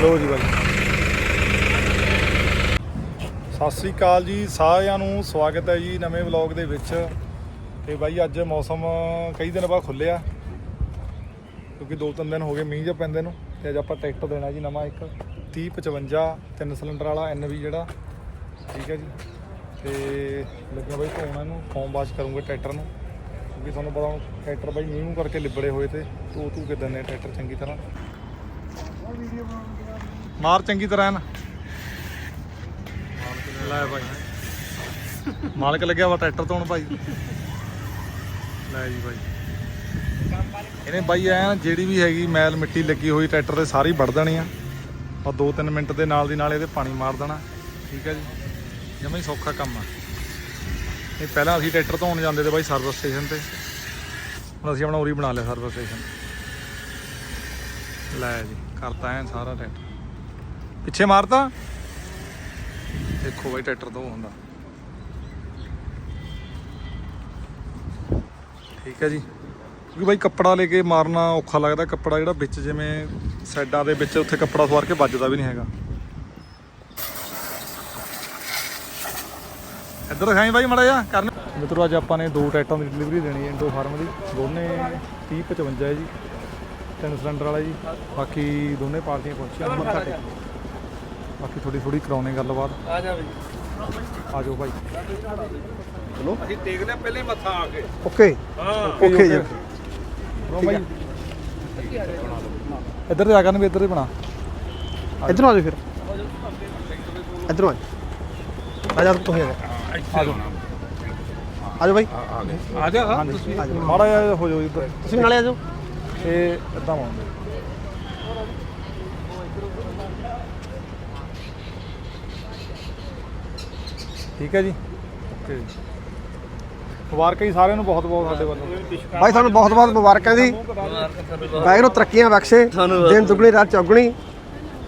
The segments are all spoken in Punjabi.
ਲੋ ਜੀ ਬਾਈ। ਸਤਿ ਸ੍ਰੀ ਅਕਾਲ ਜੀ, ਸਾਰਿਆਂ ਨੂੰ ਸਵਾਗਤ ਹੈ ਜੀ ਨਵੇਂ ਵਲੌਗ ਦੇ ਵਿੱਚ। ਤੇ ਬਾਈ, ਅੱਜ ਮੌਸਮ ਕਈ ਦਿਨ ਬਾਅਦ ਖੁੱਲਿਆ ਕਿਉਂਕਿ ਦੋ ਤਿੰਨ ਦਿਨ ਹੋ ਗਏ ਮੀਂਹ ਜਿਹਾ ਪੈਂਦੇ ਨੂੰ। ਤੇ ਅੱਜ ਆਪਾਂ ਟਰੈਕਟਰ ਦੇਣਾ ਜੀ ਨਵਾਂ ਇੱਕ। 3055 ਤਿੰਨ ਸਿਲੰਡਰ ਵਾਲਾ ਐਨਵੀ ਜਿਹੜਾ। ਠੀਕ ਹੈ ਜੀ। ਤੇ ਲੱਗਿਆ ਬਾਈ ਧੋਣਾ ਇਹਨੂੰ ਫੋਮ ਵਾਸ਼ ਕਰੂੰਗੇ ਟਰੈਕਟਰ ਨੂੰ। ਕਿਉਂਕਿ ਤੁਹਾਨੂੰ ਪਤਾ ਟਰੈਕਟਰ ਬਾਈ ਮੀਂਹ ਨੂੰ ਕਰਕੇ ਲਿਬੜੇ ਹੋਏ ਤੇ ਧੋ ਧੂ ਕੇ ਦਿੰਦੇ ਆ ਟਰੈਕਟਰ ਚੰਗੀ ਤਰ੍ਹਾਂ। ਮਾਰ ਚੰਗੀ ਤਰ੍ਹਾਂ ਨਾ ਲੈ ਭਾਈ ਮਾਲਕ ਲੱਗਿਆ ਵਾ ਟਰੈਕਟਰ ਧੋਣ ਭਾਈ ਲੈ ਜੀ ਭਾਈ ਇਹਨੇ ਬਾਈ ਐ ਜਿਹੜੀ ਵੀ ਹੈਗੀ ਮੈਲ ਮਿੱਟੀ ਲੱਗੀ ਹੋਈ ਟਰੈਕਟਰ ਤੇ ਸਾਰੀ ਵੜ ਦੇਣੀ ਆ। ਔਰ 2-3 ਮਿੰਟ ਦੇ ਨਾਲ ਦੀ ਨਾਲ ਇਹਦੇ ਪਾਣੀ ਮਾਰ ਦੇਣਾ। ਠੀਕ ਹੈ ਜੀ। ਜਮਾ ਹੀ ਸੌਖਾ ਕੰਮ ਆ। ਇਹ ਪਹਿਲਾਂ ਅਸੀਂ ਟਰੈਕਟਰ ਧੋਣ ਜਾਂਦੇ ਤੇ ਬਾਈ ਸਰਵਿਸ ਸਟੇਸ਼ਨ ਤੇ। ਹੁਣ ਅਸੀਂ ਆਪਣਾ ਉਰੀ ਬਣਾ ਲਿਆ ਸਰਵਿਸ ਸਟੇਸ਼ਨ ਲੈ ਜੀ। ਕਰਤਾ ਐ ਸਾਰਾ ਟਰੈਕਟਰ। ਪਿੱਛੇ ਮਾਰਤਾ? ਦੇਖੋ ਬਾਈ ਟਰੈਕਟਰ ਤੋਂ ਹੁੰਦਾ। ਠੀਕ ਹੈ ਜੀ। ਕਿਉਂਕਿ ਬਾਈ ਕੱਪੜਾ ਲੈ ਕੇ ਮਾਰਨਾ ਔਖਾ ਲੱਗਦਾ। ਕੱਪੜਾ ਜਿਹੜਾ ਵਿੱਚ ਜਿਵੇਂ ਸਾਈਡਾਂ ਦੇ ਵਿੱਚ ਉੱਥੇ ਕੱਪੜਾ ਸਵਾਰ ਕੇ ਵੱਜਦਾ ਵੀ ਨਹੀਂ ਹੈਗਾ। ਇੱਧਰ ਦਿਖਾਈ ਬਾਈ ਮੜਾ ਜਾ ਕਰਨ। ਮਿੱਤਰੋ, ਅੱਜ ਆਪਾਂ ਨੇ ਦੋ ਟਰੈਕਟਰਾਂ ਦੀ ਡਿਲੀਵਰੀ ਦੇਣੀ ਹੈ, ਇੰਡੋ ਫਾਰਮ ਦੀ। ਦੋਨੇ 30 55 ਹੈ ਜੀ। ਤਿੰਨ ਸਿਲੰਡਰ ਵਾਲਾ ਜੀ। ਬਾਕੀ ਦੋਨੇ ਪਾਰਟੀਆਂ ਪਹੁੰਚੀਆਂ ਨੇ ਮੱਥਾ ਟੇਕ ਬਾਕੀ ਥੋੜੀ ਥੋੜੀ ਕਰਾਉਣੇ ਗੱਲਬਾਤ। ਆ ਜਾ ਬਈ। ਆ ਜਾਓ ਭਾਈ। ਚਲੋ ਅਸੀਂ ਟੇਕ ਲਿਆ ਪਹਿਲੇ ਮੱਥਾ ਆ ਕੇ। ਓਕੇ। ਹਾਂ। ਓਕੇ ਜੀ ਰੋ ਭਾਈ ਇੱਧਰ ਤੇ ਆ ਕਰਨ ਵੀ ਇੱਧਰ ਹੀ ਬਣਾ। ਇਧਰੋਂ ਆ ਜਾਓ ਫਿਰ। ਇਧਰੋਂ ਆ ਜਾਓ। ਆ ਜਾ ਤੂੰ ਆ ਜਾ ਆ ਜਾਓ। ਬਾਈ ਆ ਜਾ ਹਾਂਜੀ। ਮਾੜਾ ਜਿਹਾ ਹੋ ਜਾਓ ਇੱਧਰ। ਤੁਸੀਂ ਨਾਲੇ ਆ ਜਾਓ। ਇਹ ਇਦਾਂ ਮਾਉਂਦੇ ਠੀਕ ਹੈ ਜੀ? ਓਕੇ ਜੀ। ਮੁਬਾਰਕਾਂ ਜੀ ਸਾਰਿਆਂ ਨੂੰ ਬਹੁਤ ਬਹੁਤ ਸਾਡੇ ਵੱਲੋਂ। ਬਾਈ ਤੁਹਾਨੂੰ ਬਹੁਤ ਬਹੁਤ ਮੁਬਾਰਕਾਂ ਜੀ। ਵਾਹਿਗੁਰੂ ਤਰੱਕੀਆਂ ਬਖਸ਼ੇ। ਦਿਨ ਦੁਗਣੀ ਰਾਤ ਚੌਗਣੀ।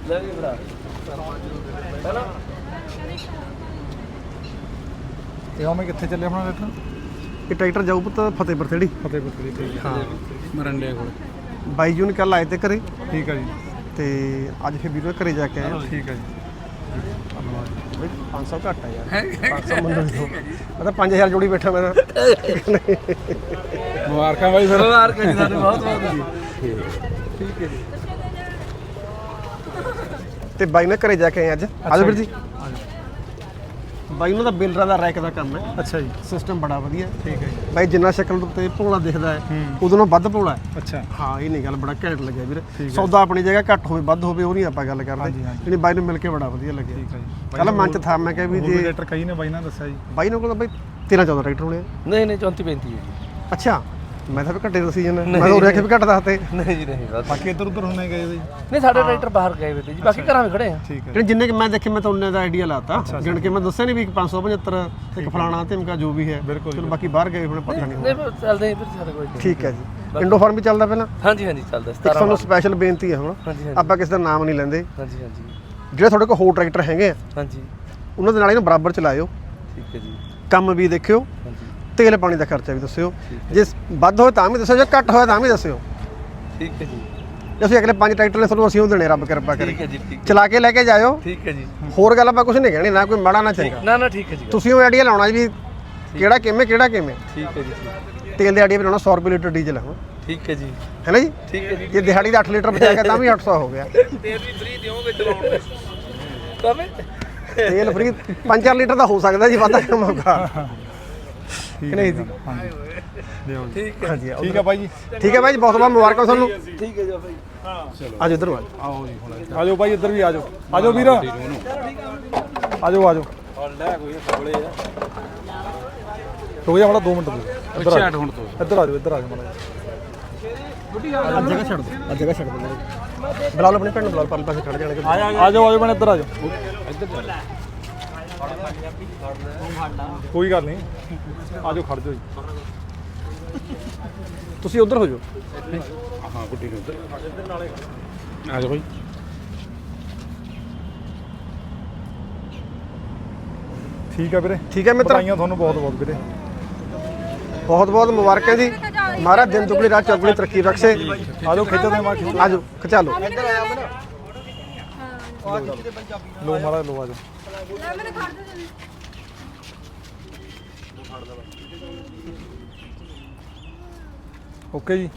ਲੈ ਵੀ ਭਰਾ। ਕਿੱਥੇ ਚੱਲੇ ਆਪਣਾ ਟਰੈਕਟਰ ਇਹ ਟਰੈਕਟਰ ਜਾਊ ਪੁੱਤ ਫਤਿਹਪੁਰ ਥੇੜੀ। ਫਤਿਹਪੁਰ ਹਾਂ। ਮਰੰਡੇ ਕੋਲ। ਬਾਈ ਜੂਨ ਕੱਲ ਆਏ ਤੇ ਘਰੇ? ਠੀਕ ਹੈ ਜੀ। ਤੇ ਅੱਜ ਫਿਰ ਵੀਰੋ ਘਰੇ ਜਾ ਕੇ ਆਏ। ਠੀਕ ਹੈ ਜੀ। ਬਈ 500 ਘੱਟ ਆ ਯਾਰ। 500 ਮੰਨੋ ਦਿਓ ਮੈਂ ਤਾਂ 5000 ਜੋੜੀ ਬੈਠਾ ਮੈਂ ਤਾਂ। ਮੁਬਾਰਕਾਂ ਬਾਈ ਫਿਰ ਮਾਰ ਕੇ ਜੀ ਸਾਨੂੰ ਬਹੁਤ ਬਹੁਤ ਠੀਕ ਹੈ ਜੀ। ਤੇ ਬਾਈ ਨੇ ਘਰੇ ਜਾ ਕੇ ਆਏ ਅੱਜ? ਵੀਰ ਜੀ? ਬਾਈ ਉਹਨਾਂ ਦਾ ਬਿਲਡਰਾਂ ਦਾ ਰੈਕ ਦਾ ਕੰਮ ਹੈ। ਅੱਛਾ ਜੀ। ਸਿਸਟਮ ਬੜਾ ਵਧੀਆ। ਠੀਕ ਹੈ ਜੀ। ਬਾਈ ਜਿੰਨਾ ਸ਼ਕਲ ਤੇ ਭੋਲਾ ਦਿਖਦਾ ਹੈ। ਉਦੋਂ ਨਾਲੋਂ ਵੱਧ ਭੋਲਾ ਹੈ। ਅੱਛਾ। ਹਾਂ ਇਹ ਨਹੀਂ ਗੱਲ ਬੜਾ ਘੈਂਟ ਲੱਗਿਆ ਵੀਰ। ਸੌਦਾ ਆਪਣੀ ਜਗ੍ਹਾ ਘੱਟ ਹੋਵੇ ਵੱਧ ਹੋਵੇ ਉਹ ਨਹੀਂ ਆਪਾਂ ਗੱਲ ਕਰਦੇ। ਜਿਹੜੀ ਬਾਈ ਨੂੰ ਮਿਲ ਕੇ ਬੜਾ ਵਧੀਆ ਲੱਗਿਆ। ਠੀਕ ਹੈ ਜੀ। ਕੱਲ ਮਨ ਚ ਥਾ ਮੈਂ ਕਿਹਾ ਵੀ ਜੇ ਟਰੈਕਟਰ ਕਈ ਨੇ ਬਾਈ ਨੇ ਦੱਸਿਆ ਜੀ। ਬਾਈ ਨੂੰ ਕੋਲ ਬਾਈ 13 14 ਟਰੈਕਟਰ ਹੋਣੇ। ਨਹੀਂ ਨਹੀਂ 34 35 ਹੈ ਜੀ। ਅੱਛਾ। ਮੈਂ ਤਾਂ ਵੀ ਘੱਟੇ ਦਾ ਸੀਜ਼ਨ ਨਹੀਂ। ਮੈਂ ਤਾਂ ਉਰੇ ਆ ਕੇ ਵੀ ਘੱਟ ਦੱਸਤੇ ਨਹੀਂ ਜੀ ਨਹੀਂ ਬਸ। ਬਾਕੀ ਇੱਧਰ ਉੱਧਰ ਹੁੰਨੇ ਗਏ ਬਈ ਨਹੀਂ ਸਾਡੇ ਟਰੈਕਟਰ ਬਾਹਰ ਗਏ ਵੇ ਤੇ ਜੀ ਬਾਕੀ ਘਰਾਂ ਵਿੱਚ ਖੜੇ ਆ। ਠੀਕ ਹੈ। ਜਿੰਨੇ ਕਿ ਮੈਂ ਦੇਖੇ ਮੈਂ ਤਾਂ ਉਹਨੇ ਦਾ ਆਈਡੀਆ ਲਾਤਾ ਗਿਣ ਕੇ ਮੈਂ ਦੱਸਿਆ ਨਹੀਂ ਵੀ 575 ਇੱਕ ਫਲਾਣਾ ਧਮਕਾ ਜੋ ਵੀ ਹੈ। ਜੀ। ਚਲੋ ਬਾਕੀ ਬਾਹਰ ਗਏ ਹੋਣੇ ਪਤਾ ਨਹੀਂ ਨਹੀਂ ਚੱਲਦੇ ਫਿਰ ਸਾਡੇ ਕੋਲ ਠੀਕ ਹੈ ਜੀ। ਇੰਡੋ ਫਾਰਮ ਵੀ ਚੱਲਦਾ ਪਹਿਲਾਂ? ਹਾਂਜੀ ਹਾਂਜੀ ਚੱਲਦਾ। ਇੱਕ 17 ਤੁਹਾਨੂੰ ਸਪੈਸ਼ਲ ਬੇਨਤੀ ਹੈ ਹੁਣ ਆਪਾਂ ਕਿਸੇ ਦਾ ਨਾਮ ਨਹੀਂ ਲੈਂਦੇ। ਹਾਂਜੀ ਹਾਂਜੀ। ਜਿਹੜੇ ਤੁਹਾਡੇ ਕੋਲ ਹੋਰ ਟਰੈਕਟਰ ਹੈਗੇ ਆ ਹਾਂਜੀ। ਉਹਨਾਂ ਦੇ ਨਾਲ ਇਹਨੂੰ ਬਰਾਬਰ ਚਲਾਇਓ। ਠੀਕ ਹੈ ਜੀ। ਕੰਮ ਵੀ ਦੇਖਿਓ। ਹਾਂਜੀ। ਤੇਲ ਪਾਣੀ ਦਾ ਖਰਚਾ ਵੀ ਦੱਸਿਓ। ਜੇ ਵੱਧ ਹੋਏ ਤਾਂ ਵੀ ਦੱਸਿਓ ਜੇ ਘੱਟ ਹੋਇਆ ਤਾਂ ਵੀ ਦੱਸਿਓ। ਠੀਕ ਹੈ ਜੀ। ਜੇ ਅਸੀਂ ਅਗਲੇ ਪੰਜ ਟਰੈਕਟਰ ਨੇ ਤੁਹਾਨੂੰ ਅਸੀਂ ਉਹ ਦੇਣੇ ਰੱਬ ਕਿਰਪਾ ਠੀਕ ਕਰੇ ਹੈ ਜੀ ਠੀਕ ਚਲਾ ਕੇ ਲੈ ਕੇ ਜਾਇਓ। ਠੀਕ ਹੈ ਜੀ। ਹੋਰ ਗੱਲ ਆਪਾਂ ਕੁਝ ਨਹੀਂ ਕਹਿਣੀ ਨਾ ਕੋਈ ਮਾੜਾ ਨਾ ਚੰਗਾ। ਨਾ ਨਾ ਠੀਕ ਹੈ ਜੀ। ਤੁਸੀਂ ਉਹ ਆਈਡੀਆ ਲਾਉਣਾ ਵੀ ਕਿਹੜਾ ਕਿਵੇਂ ਕਿਹੜਾ ਕਿਵੇਂ। ਠੀਕ ਹੈ ਜੀ ਤੇਲ ਦੇ ਆਈਡੀਆ ਬਣਾਉਣਾ 100 ਰੁਪਏ ਲੀਟਰ ਡੀਜ਼ਲ ਹੈ ਠੀਕ ਹੈ ਜੀ। ਹੈ ਨਾ ਜੀ? ਠੀਕ ਹੈ ਜੀ। ਜੇ ਦਿਹਾੜੀ ਦਾ 8 ਲੀਟਰ ਬਚਾਏਗਾ ਤਾਂ ਵੀ 800 ਹੋ ਗਿਆ। ਤੇਲ ਵੀ ਫ੍ਰੀ ਦਿਓਗੇ ਚਲਾਉਣ ਦੇ ਕਵੇਂ ਤੇਲ ਫਰੀ 5-4 ਲੀਟਰ ਦਾ ਹੋ ਸਕਦਾ ਜੀ ਵਾਧਾ ਕੰਮ ਹੋਗਾ ਠੀਕ ਨਹੀਂ ਜੀ। ਹਾਂਜੀ। ਲਿਓ ਜੀ। ਠੀਕ ਹੈ। ਹਾਂਜੀ ਠੀਕ ਹੈ ਬਾਈ ਜੀ। ਠੀਕ ਹੈ ਬਾਈ ਜੀ ਬਹੁਤ ਬਹੁਤ ਮੁਬਾਰਕਾਂ ਤੁਹਾਨੂੰ। ਠੀਕ ਹੈ ਜੀ ਭਾਈ ਆਜੋ ਇਧਰ ਆਜੋ। ਆਓ ਜੀ ਹੁਣ ਆਜੋ ਬਾਈ ਇੱਧਰ ਵੀ ਆਜੋ। ਆਜੋ ਵੀਰ। ਆਜੋ ਆਜੋ। ਲੈ ਕੋਈ ਕੋਲੇ ਆ। ਰੁਕ ਜਾ ਮਾੜਾ 2 ਮਿੰਟ ਦੇ ਇੱਧਰ ਆ ਹੁਣ ਤੋਂ। ਇੱਧਰ ਆਜੋ ਇੱਧਰ ਆਜੋ ਮਾੜਾ ਅੱਜ ਜਗ੍ਹਾ ਛੱਡ ਦਿਓ। ਅੱਜ ਜਗ੍ਹਾ ਛੱਡ ਦਿਓ। ਬੁਲਾ ਲਓ ਆਪਣੇ ਭੈਣ ਨੂੰ ਬੁਲਾ ਲਓ ਪਰਲੇ ਪਾਸੇ ਖੜ ਜਾਣਗੇ ਆਜੋ ਆਜੋ। ਮੈਂ ਇੱਧਰ ਆਜੋ। ਕੋਈ ਗੱਲ ਨਹੀਂ। ਆਜੋ ਖੜ ਜਾਓ ਜੀ। ਤੁਸੀਂ ਉਧਰ ਹੋ ਜਾਓ। ਹਾਂ ਗੁੱਡੀ ਨੂੰ ਉੱਧਰ। ਆ ਜਾ ਭਾਈ ਠੀਕ ਹੈ ਵੀਰੇ। ਠੀਕ ਹੈ ਮਿੱਤਰ। ਵਧਾਈਆਂ ਤੁਹਾਨੂੰ ਬਹੁਤ ਬਹੁਤ ਵੀਰੇ। ਬਹੁਤ ਬਹੁਤ ਮੁਬਾਰਕਾਂ ਜੀ। ਮਹਾਰਾਜ ਦਿਨ ਦੁਗਣੀ ਰਾਤ ਚੌਗਣੀ ਤਰੱਕੀ ਬਖਸ਼ੇ। ਆਜੋ ਖਿੱਚਦੇ ਮਾਂ ਆਜੋ ਖਿਚਾ ਲਓ। ਲੋ ਮਾਰਾ ਲੋ ਆ। ਜਾ ਲੈ ਮੈਨੂੰ ਖੜ ਦੇ ਜਲਦੀ ਓਕੇ ਜੀ।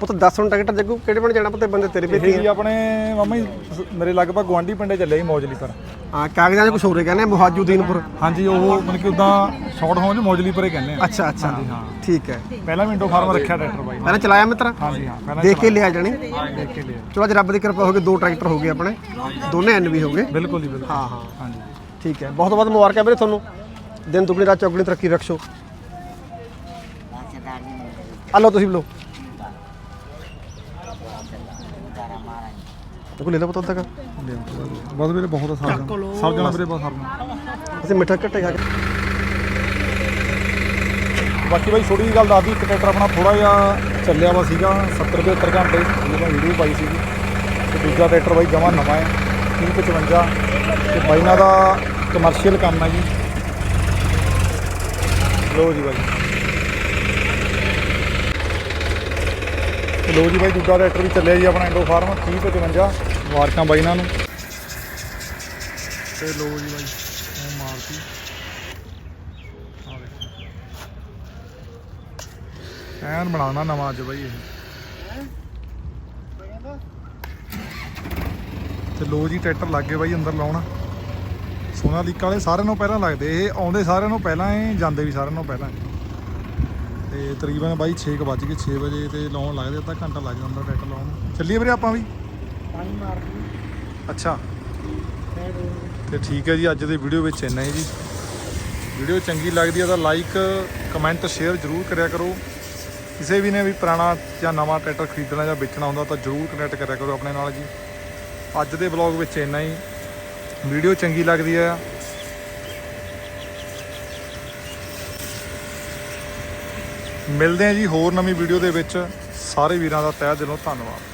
ਪੁੱਤ ਦੱਸ ਹੁਣ ਟਿਕਟ ਜੱਗੂ ਕਿਹੜੇ ਪਿੰਡ ਜਾਣਾ ਪੁੱਤੇ? ਬੰਦੇ ਤੇਰੇ ਇਹ ਜੀ ਆਪਣੇ ਮਾਮਾ ਜੀ ਮੇਰੇ ਲਗਭਗ ਗਵਾਂਢੀ ਪਿੰਡੇ ਚੱਲੇ ਜੀ ਮੌਜਲੀ ਪਰ। ਹਾਂ ਕਾਗਜ਼ਾਂ 'ਚ ਕੁਝ ਹੋਰ ਹੀ ਕਹਿੰਦੇ ਆ, ਮੁਹਾਜੁਦੀਨਪੁਰ ਹਾਂਜੀ ਉਹ ਮਤਲਬ ਕਿ ਉਦਾਂ ਸ਼ਾਰਟ ਹੋਂ ਚ ਮੌਜਲੀ ਪਰੇ ਕਹਿੰਦੇ ਆ ਅੱਛਾ ਅੱਛਾ ਹਾਂਜੀ, ਹਾਂ। ਠੀਕ ਹੈ ਪਹਿਲਾਂ ਵੀ ਇੰਡੋ ਫਾਰਮ ਰੱਖਿਆ ਟਰੈਕਟਰ ਬਾਈ ਨੇ। ਪਹਿਲਾਂ ਚਲਾਇਆ ਮਿੱਤਰ ਹਾਂਜੀ ਹਾਂ ਪਹਿਲਾਂ ਦੇਖ ਕੇ ਲਿਆ ਜਾਣੀ ਦੇਖ ਕੇ ਲਿਆ ਚਲੋ ਅੱਜ ਰੱਬ ਦੀ ਕਿਰਪਾ ਹੋ ਗਈ ਦੋ ਟਰੈਕਟਰ ਹੋ ਗਏ ਆਪਣੇ ਦੋਨੇ ਐਨ ਵੀ ਹੋ ਗਏ ਬਿਲਕੁਲ ਜੀ ਬਿਲਕੁਲ ਹਾਂ ਹਾਂ ਹਾਂਜੀ ਠੀਕ ਹੈ ਬਹੁਤ ਬਹੁਤ ਮੁਬਾਰਕਾਂ ਵੀਰੇ ਤੁਹਾਨੂੰ ਦਿਨ ਦੁਗਣੀ ਰਾਤ ਚੌਗਣੀ ਤਰੱਕੀ ਬਖਸ਼ੋ ਆ ਲਓ ਤੁਸੀਂ ਲਓ ਉਹ ਲੈ ਲਓ ਪੁੱਤ ਬਸ ਵੀਰੇ ਬਹੁਤ ਸਾਰ ਸਭ ਜਣਾ ਵੀਰੇ ਬਹੁਤ ਸਾਰ ਅਸੀਂ ਮਿੱਠਾ ਘੱਟੇ ਖਾ ਕੇ ਬਾਕੀ ਬਾਈ ਛੋਟੀ ਜਿਹੀ ਗੱਲ ਦੱਸਦੀ ਇੱਕ ਟਰੈਕਟਰ ਆਪਣਾ ਥੋੜਾ ਜਿਹਾ ਚੱਲਿਆ ਵਾ ਸੀਗਾ 70 75 ਘੰਟੇ। ਜਦੋਂ ਵੀਡੀਓ ਪਾਈ ਸੀਗੀ। ਤੇ ਦੂਜਾ ਟਰੈਕਟਰ ਬਾਈ ਜਮਾ ਨਵਾਂ ਹੈ 3055 ਤੇ ਬਾਈ ਨਾਲ ਦਾ ਕਮਰਸ਼ੀਅਲ ਕੰਮ ਹੈ ਜੀ। ਲੋ ਜੀ ਬਾਈ। ਤੇ ਲੋ ਜੀ ਬਾਈ ਦੂਜਾ ਟਰੈਕਟਰ ਵੀ ਚੱਲਿਆ ਜੀ ਆਪਣਾ ਇੰਡੋ ਫਾਰਮ 3055 ਮੁਬਾਰਕਾਂ ਬਾਈ ਇਹਨਾਂ ਨੂੰ। ਤੇ ਲੋ ਜੀ ਬਾਈ ਉਹ ਮਾਰਤੀ। ਆ ਦੇਖੋ ਐਨ ਬਣਾਉਣਾ ਨਵਾਂ ਅੱਜ ਬਾਈ ਇਹ। ਤੇ ਲੋ ਜੀ, ਟਰੈਕਟਰ ਲੱਗ ਗਏ ਬਾਈ ਅੰਦਰ ਲਾਉਣ। ਸੋਨਾਲੀਕਾ ਵਾਲੇ ਸਾਰਿਆਂ ਨੂੰ ਪਹਿਲਾਂ ਲੱਗਦੇ। ਇਹ ਆਉਂਦੇ ਸਾਰਿਆਂ ਨੂੰ ਪਹਿਲਾਂ ਇਹ, ਜਾਂਦੇ ਵੀ ਸਾਰਿਆਂ ਨੂੰ ਪਹਿਲਾਂ ਤੇ ਤਕਰੀਬਨ ਬਾਈ 6 ਕੁ ਵੱਜ ਗਏ 6 ਵਜੇ ਤੇ ਲਾਉਣ ਲੱਗਦੇ, ਅੱਧਾ ਘੰਟਾ ਲੱਗ ਜਾਂਦਾ ਟਰੈਕਟਰ ਲਾਉਣ ਨੂੰ। ਚੱਲੀਏ ਵੀਰੇ ਆਪਾਂ ਵੀ। ਅੱਛਾ। ਤੇ ਠੀਕ ਹੈ ਜੀ ਅੱਜ ਦੇ ਵੀਡੀਓ ਵਿੱਚ ਇੰਨਾ ਹੀ ਜੀ। ਵੀਡੀਓ ਚੰਗੀ ਲੱਗਦੀ ਹੈ ਤਾਂ ਲਾਈਕ ਕਮੈਂਟ ਸ਼ੇਅਰ ਜ਼ਰੂਰ ਕਰਿਆ ਕਰੋ। ਕਿਸੇ ਵੀ ਨੇ ਵੀ ਪੁਰਾਣਾ ਜਾਂ ਨਵਾਂ ਟਰੈਕਟਰ ਖਰੀਦਣਾ ਜਾਂ ਵੇਚਣਾ ਹੁੰਦਾ ਤਾਂ ਜ਼ਰੂਰ ਕਨੈਕਟ ਕਰਿਆ ਕਰੋ ਆਪਣੇ ਨਾਲ ਜੀ। ਅੱਜ ਦੇ ਵਲੌਗ ਵਿੱਚ ਇੰਨਾ ਹੀ। ਵੀਡੀਓ ਚੰਗੀ ਲੱਗਦੀ ਹੈ। ਮਿਲਦੇ ਹਾਂ ਜੀ ਹੋਰ ਨਵੀਂ ਵੀਡੀਓ ਦੇ ਵਿੱਚ। ਸਾਰੇ ਵੀਰਾਂ ਦਾ ਤਹਿ ਦਿਲੋਂ ਧੰਨਵਾਦ।